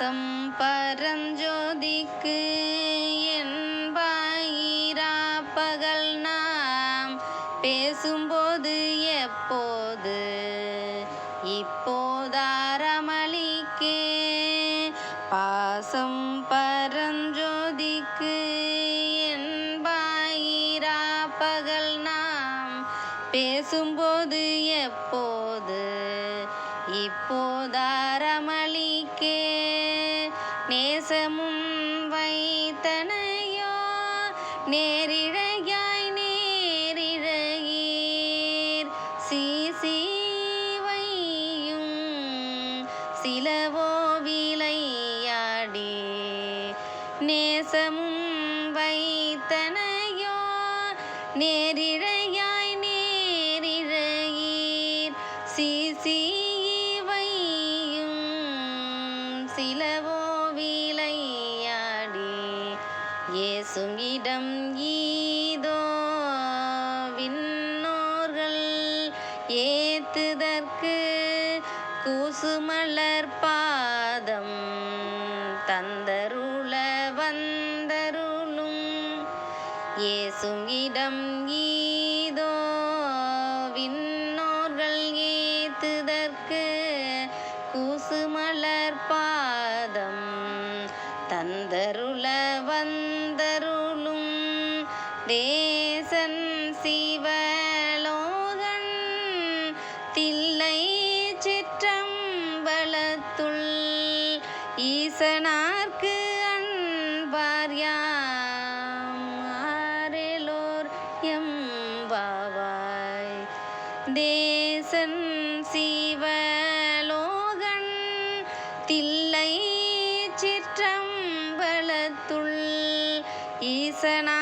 பாசம் பரஞ்சோதிக்கு என்பாயிரா பகல் நாம் பேசும்போது எப்போது? இப்போதாரமளிக்கே பாசம் பரஞ்சோதிக்கு என்பாயிரா பகல் நாம் பேசும்போது எப்போது? இப்போதாரமளி நேரிழையாய் நேரிழையீர். சீசீவையும் சிலவோ விளையாடி. நேசமும் வைத்தனையோ நேரிழையாய் நேரிழையீர். சீசீவையும் சிலவோ இயேசுங்கிடம் ஈதோ விண்ணோர்கள் ஏத்துதற்கு கூசுமலர் பாதம் தந்தருள வந்தருளும். இயேசுங்கிடம் ஈதோ விண்ணோர்கள் ஏத்துதற்கு கூசுமலர் பாதம் தந்தருள வந்த தேசன் சிவலோகன் தில்லை சிற்றம்பலத்துள் ஈசனார்க்கு அன்பார் யாம் எம்பாவாய். தேசன் சிவலோகன் தில்லை சிற்றம்பலத்துள் ஈசனா